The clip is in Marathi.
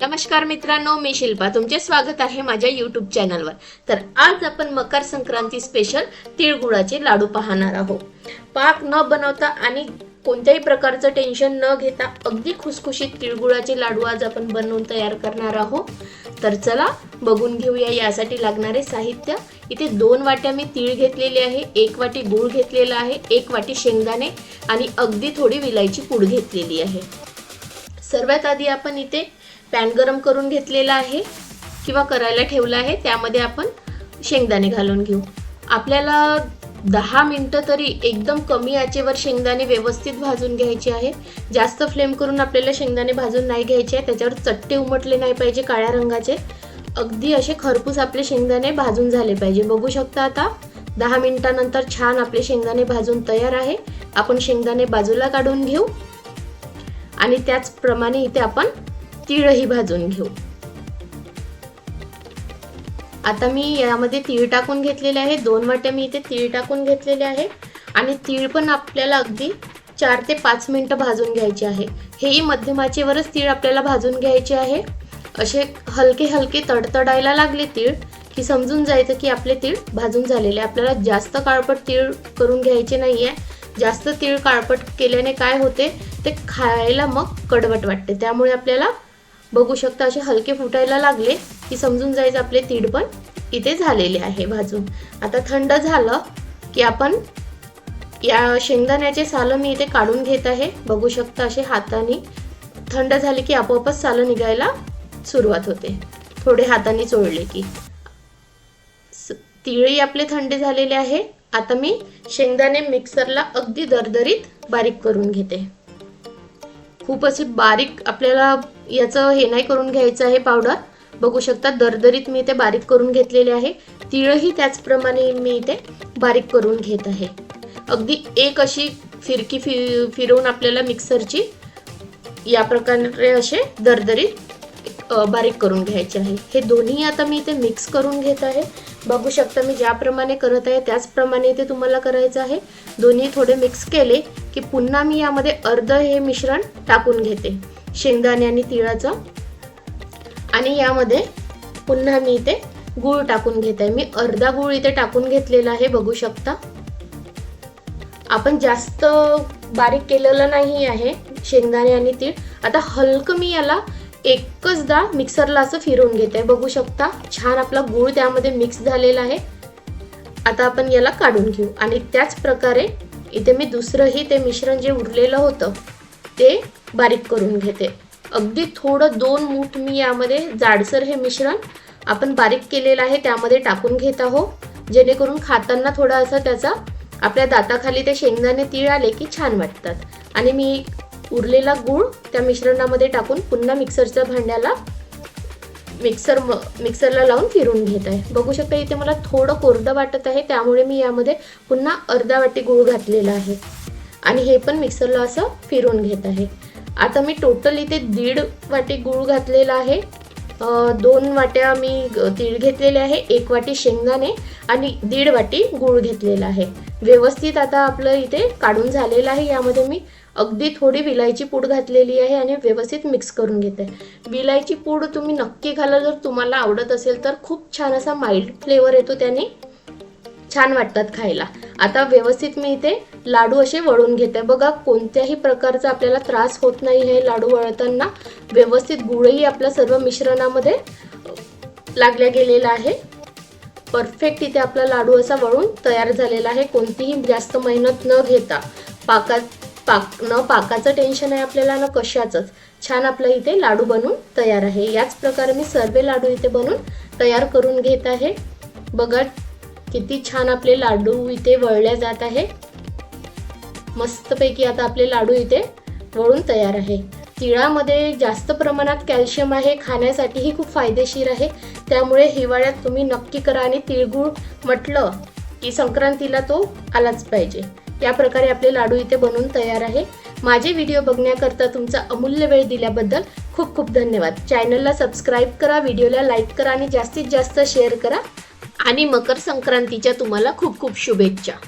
नमस्कार मित्रांनो मी शिल्पा. तुमचे स्वागत आहे माझ्या युट्यूब चॅनलवर तर आज आपण मकर संक्रांती स्पेशल तिळगुळाचे लाडू पाहणार आहोत. पाक न बनवता आणि कोणत्याही प्रकारचं टेन्शन न घेता अगदी खुसखुशीत तिळगुळाचे लाडू आज आपण बनवून तयार करणार आहोत. तर चला बघून घेऊया यासाठी लागणारे साहित्य. इथे दोन वाट्या मी तीळ घेतलेले आहे एक वाटी गूळ घेतलेला आहे एक वाटी शेंगदाणे आणि अगदी थोडी विलायची पूड घेतलेली आहे. सर्वात आधी आपण इथे पॅन गरम करून घेतलेला आहे किंवा करायला ठेवला आहे त्यामध्ये आपण शेंगदाणे घालून घेऊ. आपल्याला दहा मिनटं तरी एकदम कमी आचेवर शेंगदाणे व्यवस्थित भाजून घ्यायचे आहे. जास्त फ्लेम करून आपल्याला शेंगदाणे भाजून नाही घ्यायचे आहे त्याच्यावर चट्टे उमटले नाही पाहिजे काळ्या रंगाचे. अगदी असे खरपूस आपले शेंगदाणे भाजून झाले पाहिजे. बघू शकता आता दहा मिनिटानंतर छान आपले शेंगदाणे भाजून तयार आहे. आपण शेंगदाणे बाजूला काढून घेऊ. आणि त्याचप्रमाणे इथे आपण तीळही भाजून घेऊ. आता मी यामध्ये तीळ टाकून घेतलेले आहे. दोन वाट्या मी इथे तीळ टाकून घेतलेले आहे. आणि तीळ पण आपल्याला अगदी चार ते पाच मिनटं भाजून घ्यायचे आहे. हेही मध्यमाचेवरच तीळ आपल्याला भाजून घ्यायचे आहे. असे हलके हलके तडतडायला लागले तीळ की समजून जायचं की आपले तीळ भाजून झालेले. आहे. आपल्याला जास्त काळपट तीळ करून घ्यायचे नाही आहे जास्त तीळ काळपट केल्याने काय होते? ते खायला मग कडवट वाटते. त्यामुळे आपल्याला बघू शकता असे हलके फुटायला लागले की समजून जायचं आपले तीड पण इथे झालेले आहे भाजून. आता थंड झालं की आपण या शेंगदाण्याचे सालं मी इथे काढून घेत आहे. बघू शकता असे हाताने थंड झाले की आपोआपच सालं निघायला सुरुवात होते. थोडे हाताने चोळले की. तिळही आपले थंडे झालेले आहे. आता मी शेंगदाणे मिक्सरला अगदी दरदरीत बारीक करून घेते. खूप अशी बारीक आपल्याला याचं हे नाही करून घ्यायचं आहे पावडर. बघू शकता दरदरीत मी इथे बारीक करून घेतलेले आहे. तिळही त्याचप्रमाणे मी इथे बारीक करून घेत आहे. अगदी एक अशी फिरकी फि फिरवून आपल्याला मिक्सरची या प्रकारे असे दरदरीत बारीक करून घ्यायचे आहे. हे दोन्ही आता मी इथे मिक्स करून घेत आहे. बघू शकता मी ज्याप्रमाणे करत आहे त्याचप्रमाणे इथे तुम्हाला करायचं आहे. दोन्ही थोडे मिक्स केले की पुन्हा मी यामध्ये अर्ध हे मिश्रण टाकून घेते. शेंगदाणे आणि तिळाचं. आणि यामध्ये पुन्हा मी इथे गूळ टाकून घेत. आहे मी अर्धा गूळ इथे टाकून घेतलेला आहे बघू शकता. आपण जास्त बारीक केलेलं नाही आहे शेंगदाणे आणि तीळ. आता हलकं मी याला एकचदा मिक्सरला असं फिरवून घेते. बघू शकता छान आपला गूळ त्यामध्ये मिक्स झालेला आहे. आता आपण याला काढून घेऊ. आणि त्याच प्रकारे इथे मी दुसरंही ते मिश्रण जे उरलेलं होतं ते बारीक करून घेते. अगदी थोडं दोन मूठ मी यामध्ये जाडसर हे मिश्रण आपण बारीक केलेलं आहे त्यामध्ये टाकून घेत आहो जेणेकरून खाताना थोडा असा त्याचा आपल्या दाताखाली ते शेंगदाणे तीळ आले की छान वाटतात. आणि मी उरलेला गूळ त्या मिश्रणामध्ये टाकून पुन्हा मिक्सरच्या भांड्याला मिक्सर म मिक्सरला लावून फिरून घेत आहे. बघू शकता इथे मला थोडं कोरडं वाटत आहे त्यामुळे मी यामध्ये पुन्हा अर्धा वाटी गूळ घातलेला आहे. आणि हे पण मिक्सरला असं फिरून घेत आहे. आता मी टोटल इथे दीड वाटी गूळ घातलेला आहे. दोन वाट्या मी ग- तीळ घेतलेले आहे एक वाटी शेंगदाणे आणि दीड वाटी गूळ घेतलेला आहे. व्यवस्थित आता आपलं इथे काढून झालेलं आहे. यामध्ये मी अगदी थोडी विलायची पूड घातलेली आहे आणि व्यवस्थित मिक्स करून घेते. विलायची पूड तुम्ही नक्की घाला. जर तुम्हाला आवडत असेल तर खूप छान असा माइल्ड फ्लेवर येतो त्याने. छान वाटतात खायला. आता व्यवस्थित मी इथे लाडू असे वळून घेते. बघा कोणत्याही प्रकारचा आपल्याला त्रास होत नाही हे लाडू वळताना. व्यवस्थित गुळही आपल्या सर्व मिश्रणामध्ये लागल्या गेलेला आहे. परफेक्ट इथे आपला लाडू असा वळून तयार झालेला आहे. कोणतीही जास्त मेहनत न घेता. पाकात पाक न पाकाचं टेन्शन आहे आपल्याला ना कशाचंच. छान आपलं इथे लाडू बनून तयार आहे. याच प्रकारे मी सर्व लाडू इथे बनवून तयार करून घेत आहे. बघा किती छान आपले लाडू इथे वळले जात आहे. मस्तपैकी आता आपले लाडू इथे वळून तयार आहे. तिळामध्ये जास्त प्रमाणात कॅल्शियम आहे खाण्यासाठीही खूप फायदेशीर आहे. त्यामुळे हिवाळ्यात तुम्ही नक्की करा आणि तिळगुळ म्हटलं की संक्रांतीला तो आलाच पाहिजे. या प्रकारे आपले लाडू इथे बनवून तयार आहे. माझे व्हिडिओ बघण्याकरता तुमचा अमूल्य वेळ दिल्याबद्दल खूप खूप धन्यवाद. चॅनलला सबस्क्राईब करा व्हिडिओला लाईक करा आणि जास्तीत जास्त शेअर करा. आणि मकर संक्रांतीच्या तुम्हाला खूप खूप शुभेच्छा.